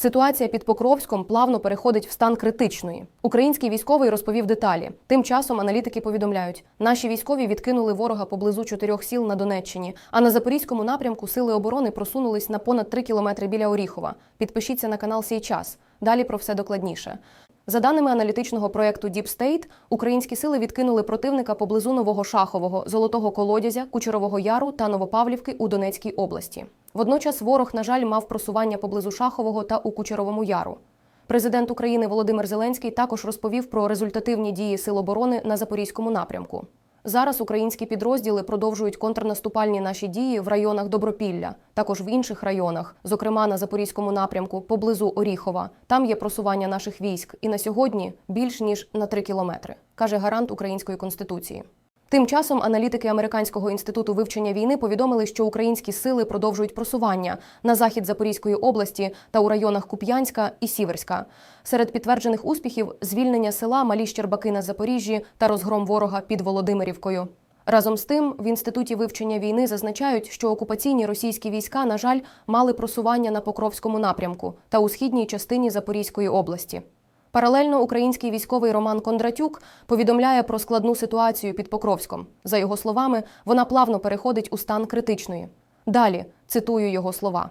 Ситуація під Покровськом плавно переходить в стан критичної. Український військовий розповів деталі. Тим часом аналітики повідомляють, наші військові відкинули ворога поблизу чотирьох сіл на Донеччині. А на запорізькому напрямку сили оборони просунулись на понад 3 кілометри біля Оріхова. Підпишіться на канал «Сій час». Далі про все докладніше. За даними аналітичного проєкту Deep State, українські сили відкинули противника поблизу Нового Шахового, Золотого Колодязя, Кучерового Яру та Новопавлівки у Донецькій області. Водночас ворог, на жаль, мав просування поблизу Шахового та у Кучеровому Яру. Президент України Володимир Зеленський також розповів про результативні дії Сил оборони на Запорізькому напрямку. Зараз українські підрозділи продовжують контрнаступальні наші дії в районах Добропілля, також в інших районах, зокрема на Запорізькому напрямку, поблизу Оріхова. Там є просування наших військ, і на сьогодні більш ніж на 3 кілометри, каже гарант української конституції. Тим часом аналітики Американського інституту вивчення війни повідомили, що українські сили продовжують просування на захід Запорізької області та у районах Куп'янська і Сіверська. Серед підтверджених успіхів звільнення села Малі Щербаки на Запоріжжі та розгром ворога під Володимирівкою. Разом з тим, в інституті вивчення війни зазначають, що окупаційні російські війська, на жаль, мали просування на Покровському напрямку та у східній частині Запорізької області. Паралельно український військовий Роман Кондратюк повідомляє про складну ситуацію під Покровськом. За його словами, вона плавно переходить у стан критичної. Далі цитую його слова.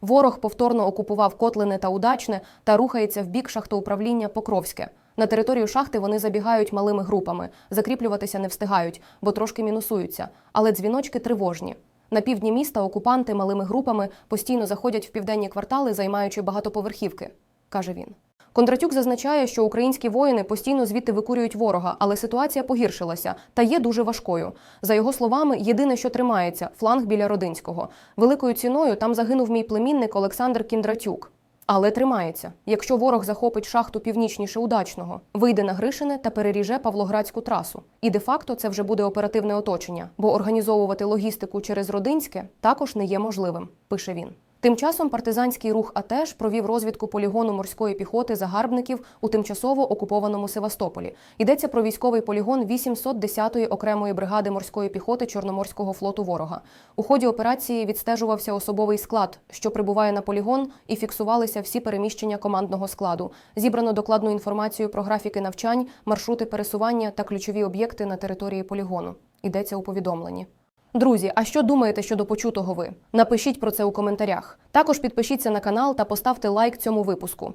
Ворог повторно окупував Котлине та Удачне та рухається в бік шахтоуправління Покровське. На територію шахти вони забігають малими групами, закріплюватися не встигають, бо трошки мінусуються. Але дзвіночки тривожні. На півдні міста окупанти малими групами постійно заходять в південні квартали, займаючи багатоповерхівки, каже він. Кондратюк зазначає, що українські воїни постійно звідти викурюють ворога, але ситуація погіршилася та є дуже важкою. За його словами, єдине, що тримається фланг біля Родинського. Великою ціною там загинув мій племінник Олександр Кіндратюк. Але тримається. Якщо ворог захопить шахту північніше удачного, вийде на Гришине та переріже Павлоградську трасу. І де-факто це вже буде оперативне оточення, бо організовувати логістику через Родинське також не є можливим, пише він. Тим часом партизанський рух АТЕШ провів розвідку полігону морської піхоти загарбників у тимчасово окупованому Севастополі. Йдеться про військовий полігон 810-ї окремої бригади морської піхоти Чорноморського флоту ворога. У ході операції відстежувався особовий склад, що прибуває на полігон, і фіксувалися всі переміщення командного складу. Зібрано докладну інформацію про графіки навчань, маршрути пересування та ключові об'єкти на території полігону. Йдеться у повідомленні. Друзі, а що думаєте щодо почутого ви? Напишіть про це у коментарях. Також підпишіться на канал та поставте лайк цьому випуску.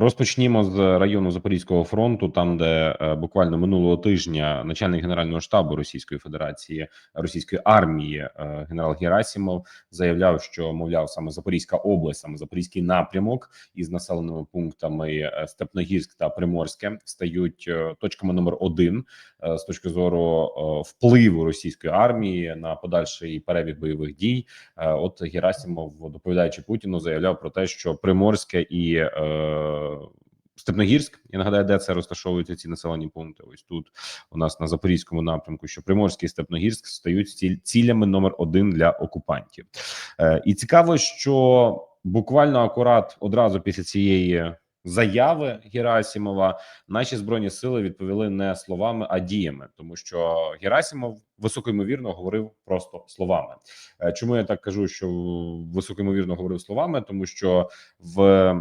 Розпочнімо з району Запорізького фронту, там де е, буквально минулого тижня начальник генерального штабу Російської Федерації Російської армії е, генерал Герасімов заявляв, що мовляв саме Запорізька область, саме Запорізький напрямок із населеними пунктами е, Степногірськ та Приморське стають точками номер один з точки зору впливу російської армії на подальший перебіг бойових дій. От Герасімов, доповідаючи Путіну, заявляв про те, що Приморське і Степногірськ, я нагадаю, де це розташовуються ці населені пункти. Ось тут у нас на запорізькому напрямку, що Приморський і Степногірськ стають цілями номер один для окупантів. Е, І цікаво, що буквально акурат одразу після цієї. Заяви Герасімова наші збройні сили відповіли не словами, а діями, тому що Герасімов високоймовірно говорив просто словами. Е, Чому я так кажу, що високоймовірно говорив словами? Тому що в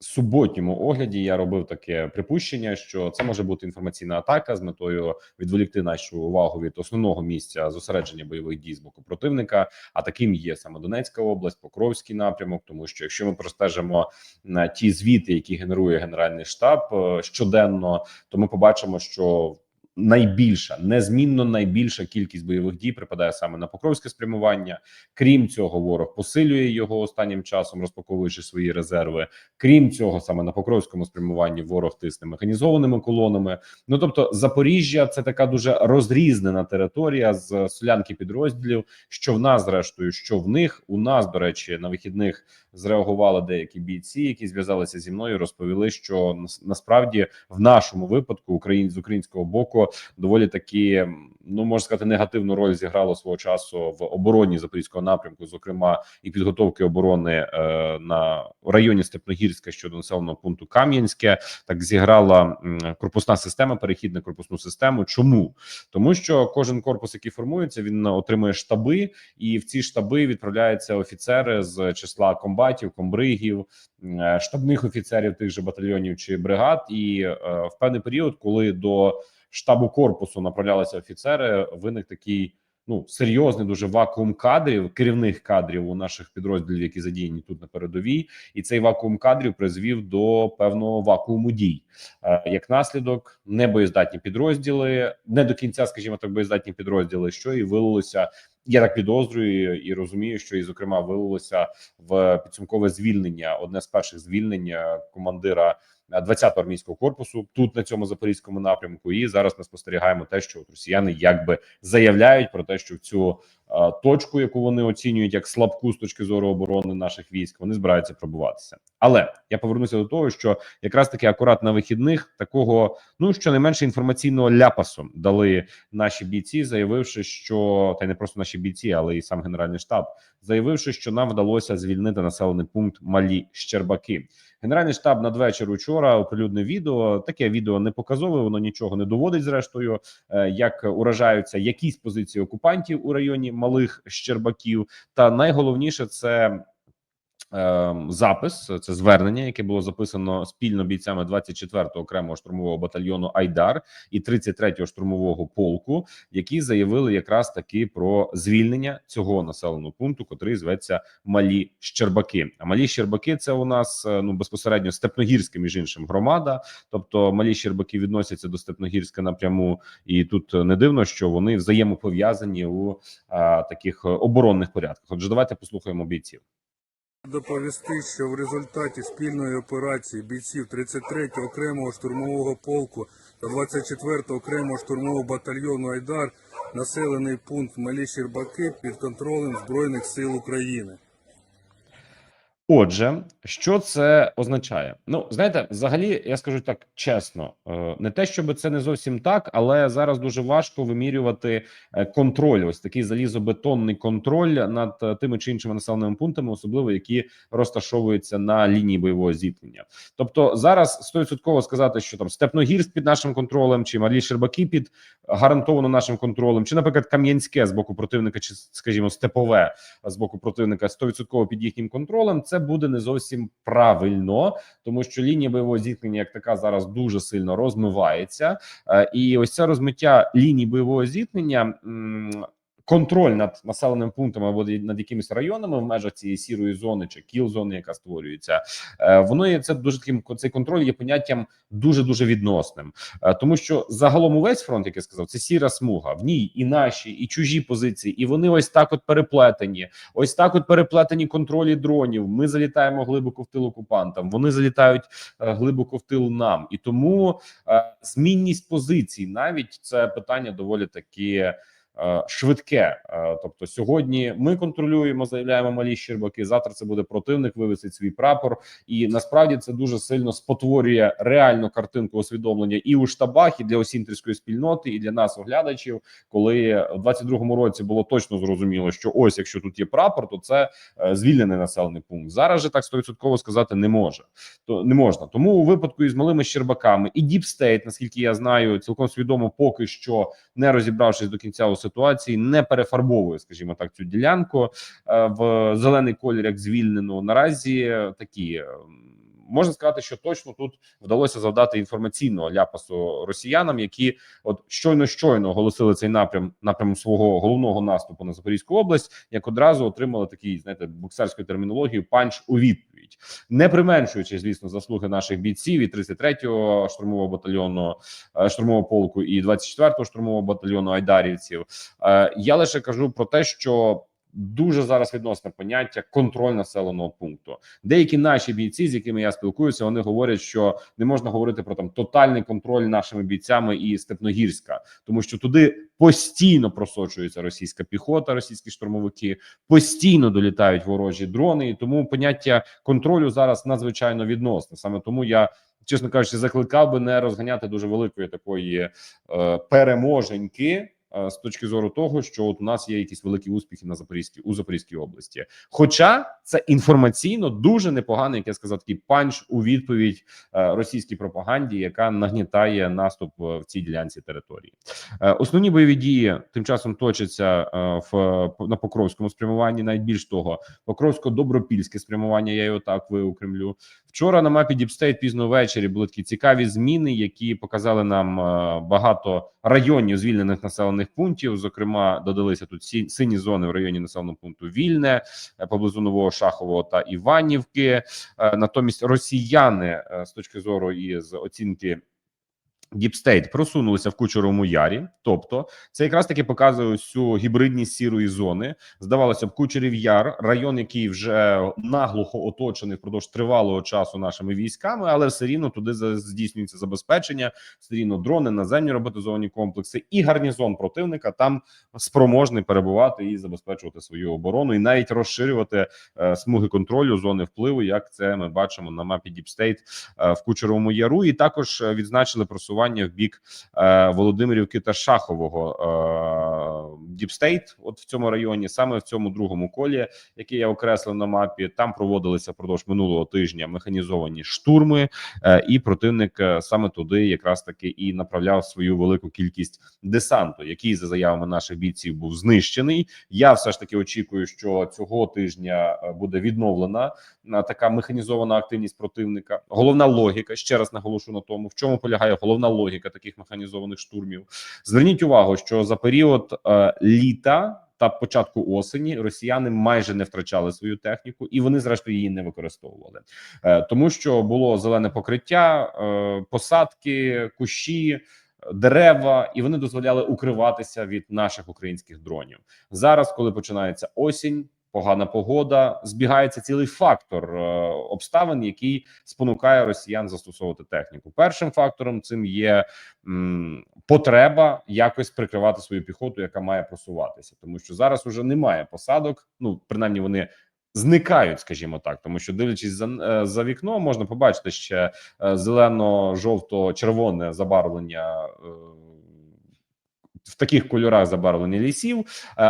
суботньому огляді я робив таке припущення, що це може бути інформаційна атака з метою відволікти нашу увагу від основного місця зосередження бойових дій з боку противника. А таким є саме Донецька область, Покровський напрямок. Тому що якщо ми простежимо на ті звіти, які генерує Генеральний штаб е, щоденно, то ми побачимо, що найбільша незмінно найбільша кількість бойових дій припадає саме на покровське спрямування. Крім цього, ворог посилює його останнім часом, розпаковуючи свої резерви. Крім цього, саме на покровському спрямуванні ворог тисне механізованими колонами. Ну тобто, Запоріжжя це така дуже розрізнена територія з солянки підрозділів. Що в нас, зрештою, що в них у нас, до речі, на вихідних зреагували деякі бійці, які зв'язалися зі мною. Розповіли, що насправді в нашому випадку Україн з українського боку Авдіївку доволі таки ну можна сказати негативну роль зіграло свого часу в обороні запорізького напрямку, зокрема і підготовки оборони е, на районі Степногірська щодо населеного пункту Кам'янське. Так зіграла м, корпусна система, перехід на корпусну систему. Чому тому, що кожен корпус, який формується, він отримує штаби, і в ці штаби відправляються офіцери з числа комбатів, комбригів, е, штабних офіцерів тих же батальйонів чи бригад. І е, в певний період, коли до штабу корпусу направлялися офіцери, виник такий. Ну, серйозний дуже вакуум кадрів, керівних кадрів у наших підрозділів, які задіяні тут на передовій, і цей вакуум кадрів призвів до певного вакууму дій. Е, Як наслідок, небоєздатні підрозділи, не до кінця, скажімо так, боєздатні підрозділи, що і вилилося. Я так підозрюю і розумію, що і зокрема вилилося в підсумкове звільнення. Одне з перших звільнень командира 20-го армійського корпусу тут на цьому запорізькому напрямку. І зараз ми спостерігаємо те, що от росіяни якби заявляють про те, що в цю е, точку, яку вони оцінюють як слабку з точки зору оборони наших військ, вони збираються пробуватися. Але я повернуся до того, що якраз таки акурат на вихідних такого, ну щонайменше інформаційного ляпасу дали наші бійці, заявивши, що та й не просто наші бійці, але і сам генеральний штаб, заявивши, що нам вдалося звільнити населений пункт Малі Щербаки. Генеральний штаб надвечір учора оприлюднив відео. Таке відео не показове, воно нічого не доводить. Зрештою, е, як уражаються якісь позиції окупантів у районі малих Щербаків. Та найголовніше це. Е, Запис це звернення, яке було записано спільно бійцями 24-го окремого штурмового батальйону Айдар і 33-го штурмового полку, які заявили якраз таки про звільнення цього населеного пункту, котрий зветься Малі Щербаки. А малі Щербаки це у нас е, ну безпосередньо Степногірська, між іншим, громада. Тобто малі Щербаки відносяться до Степногірська напряму, і тут не дивно, що вони взаємопов'язані у а, таких оборонних порядках. Отже, давайте послухаємо бійців. Доповісти, що в результаті спільної операції бійців 33-го окремого штурмового полку та 24-го окремого штурмового батальйону Айдар населений пункт Малі Щербаки під контролем Збройних сил України. Отже, що це означає? Ну знаєте, взагалі, я скажу так чесно, е, не те, щоб це не зовсім так, але зараз дуже важко вимірювати е, контроль. Ось такий залізобетонний контроль над е, тими чи іншими населеними пунктами, особливо які розташовуються на лінії бойового зіткнення. Тобто, зараз стовідсотково сказати, що там Степногірськ під нашим контролем, чи Малі Щербаки під гарантовано нашим контролем, чи, наприклад, Кам'янське з боку противника, чи скажімо, Степове з боку противника стовідсотково під їхнім контролем. Це буде не зовсім правильно, тому що лінія бойового зіткнення, як така, зараз дуже сильно розмивається, Е, і ось це розмиття ліній бойового зіткнення. Контроль над населеними пунктами або над якимись районами в межах цієї сірої зони чи кіл зони, яка створюється, е, воно є це дуже таким. Цей контроль є поняттям дуже дуже відносним, Е, тому що загалом увесь фронт, як я сказав, це сіра смуга. В ній і наші, і чужі позиції, і вони ось так от переплетені. Ось так от переплетені контролі дронів. Ми залітаємо глибоко в тил окупантам. Вони залітають е, глибоко в тил нам, і тому змінність позицій навіть це питання доволі таки. Е, Швидке, Е, тобто сьогодні ми контролюємо, заявляємо малі щербаки. Завтра це буде противник, вивесить свій прапор, і насправді це дуже сильно спотворює реальну картинку усвідомлення і у штабах, і для осінтерської спільноти, і для нас, оглядачів. Коли в 22-му році було точно зрозуміло, що ось якщо тут є прапор, то це е, звільнений населений пункт. Зараз же так стовідсотково сказати не може. То не можна. Тому у випадку із малими щербаками і Діпстейт, наскільки я знаю, цілком свідомо, поки що не розібравшись до кінця у ситуації, не перефарбовує, скажімо так, цю ділянку е, в зелений колір, як звільнено Наразі такі. Можна сказати, що точно тут вдалося завдати інформаційного ляпасу росіянам, які от щойно щойно оголосили цей напрям напрям свого головного наступу на Запорізьку область, як одразу отримали такий, знаєте, боксерською термінологією панч у відповідь, не применшуючи, звісно, заслуги наших бійців і 33-го штурмового батальйону е, штурмового полку і 24-го штурмового батальйону айдарівців. Е, Я лише кажу про те, що. Дуже зараз відносне поняття контроль населеного пункту. Деякі наші бійці, з якими я спілкуюся, вони говорять, що не можна говорити про там тотальний контроль нашими бійцями і Степногірська, тому що туди постійно просочується російська піхота, російські штурмовики, постійно долітають ворожі дрони, і тому поняття контролю зараз надзвичайно відносне. Саме тому я чесно кажучи, закликав би не розганяти дуже великої такої е, переможеньки. Е, З точки зору того, що от у нас є якісь великі успіхи на Запорізькій у Запорізькій області, хоча це інформаційно дуже непоганий, як я сказав, такий панч у відповідь е, російській пропаганді, яка нагнітає наступ е, в цій ділянці території. Основні бойові дії тим часом точаться в на Покровському спрямуванні. Навіть більш того, Покровсько-Добропільське спрямування. Я його так виокремлю. Вчора на мапі Діпстейт пізно ввечері були такі цікаві зміни, які показали нам багато районів звільнених населених пунктів. Зокрема, додалися тут сі- сині зони в районі населеного пункту Вільне е, поблизу Нового Шахового та Іванівки. Е, Натомість росіяни е, з точки зору і з оцінки. Діпстейт просунулися в Кучеровому ярі, тобто це якраз таки показує ось гібридність сірої зони. Здавалося б, Кучерів Яр, район, який вже наглухо оточений впродовж тривалого часу нашими військами, але все рівно туди здійснюється забезпечення, все рівно дрони, наземні роботизовані комплекси і гарнізон противника. Там спроможний перебувати і забезпечувати свою оборону, і навіть розширювати е, смуги контролю, зони впливу, як це ми бачимо на мапі Діпстейт е, в Кучеровому Яру, і також е, відзначили просування в бік е, Володимирівки та Шахового Діпстейт. От в цьому районі, саме в цьому другому колі, який я окреслив на мапі, там проводилися впродовж минулого тижня механізовані штурми, е, і противник е, саме туди якраз таки і направляв свою велику кількість десанту, який за заявами наших бійців був знищений. Я все ж таки очікую, що цього тижня буде відновлена така механізована активність противника. Головна логіка ще раз наголошу на тому, в чому полягає головна логіка таких механізованих штурмів. Зверніть увагу, що за період е, літа. Та початку осені росіяни майже не втрачали свою техніку, і вони зрештою її не використовували, е, тому що було зелене покриття, е, посадки, кущі, дерева, і вони дозволяли укриватися від наших українських дронів. Зараз, коли починається осінь, погана погода, збігається цілий фактор е, обставин, який спонукає росіян застосовувати техніку. Першим фактором цим є потреба якось прикривати свою піхоту, яка має просуватися, тому що зараз уже немає посадок. Ну принаймні вони. Зникають, скажімо так, тому що дивлячись за е, за вікно, можна побачити ще е, зелено-жовто-червоне забарвлення в таких кольорах забарвлення лісів, е,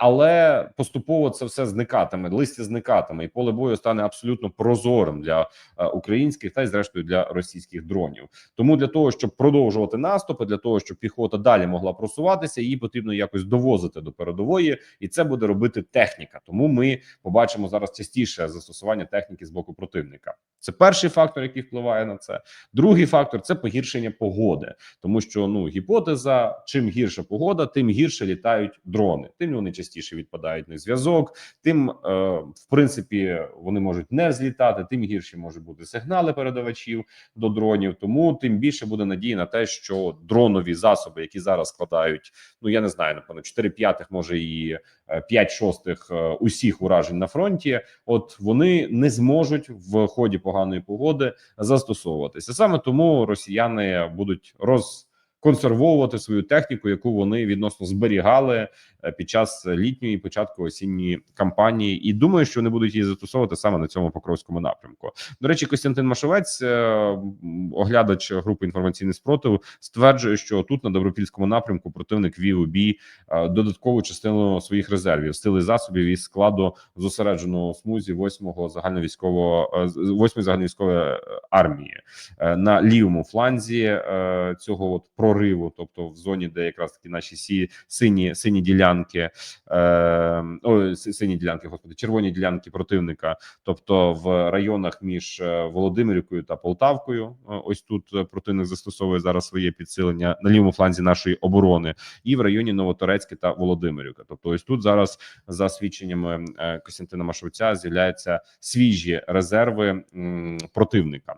але поступово це все зникатиме. Листя зникатиме, і поле бою стане абсолютно прозорим для е, українських та й зрештою для російських дронів. Тому для того, щоб продовжувати наступи, для того, щоб піхота далі могла просуватися, її потрібно якось довозити до передової, і це буде робити техніка. Тому ми побачимо зараз частіше застосування техніки з боку противника. Це перший фактор, який впливає на це. Другий фактор це погіршення погоди, тому що ну гіпотеза: чим гірша погода, тим гірше літають дрони. Тим вони частіше відпадають на зв'язок. Тим е, в принципі вони можуть не злітати, тим гірші можуть бути сигнали передавачів до дронів. Тому тим більше буде надії на те, що дронові засоби, які зараз складають, ну я не знаю, напевно, 4 п'ятих, може і 5 шостих е, усіх уражень на фронті. От вони не зможуть в ході поганої погоди застосовуватися. Саме тому росіяни будуть розконсервовувати свою техніку, яку вони відносно зберігали е, під час літньої початку осінньої кампанії, і думаю, що вони будуть її застосовувати саме на цьому покровському напрямку. До речі, Костянтин Машовець, е, оглядач групи інформаційний спротив, стверджує, що тут на добропільському напрямку противник вів у бій е, додаткову частину своїх резервів, сили засобів із складу зосередженого смузі 8-го загальновійськового е, з- 8-ї загальновійськової армії на лівому фланзі цього от прориву, тобто в зоні, де якраз таки наші сі сині сині ділянки, е, ой, си- сині ділянки, господи, червоні ділянки противника, тобто в районах між е, Володимирівкою та Полтавкою. Е, Ось тут е, противник застосовує зараз своє підсилення на лівому фланзі нашої оборони, і в районі Новоторецьке та Володимирівка. Тобто, ось тут зараз за свідченнями Костянтина Машовця з'являються свіжі резерви м, противника.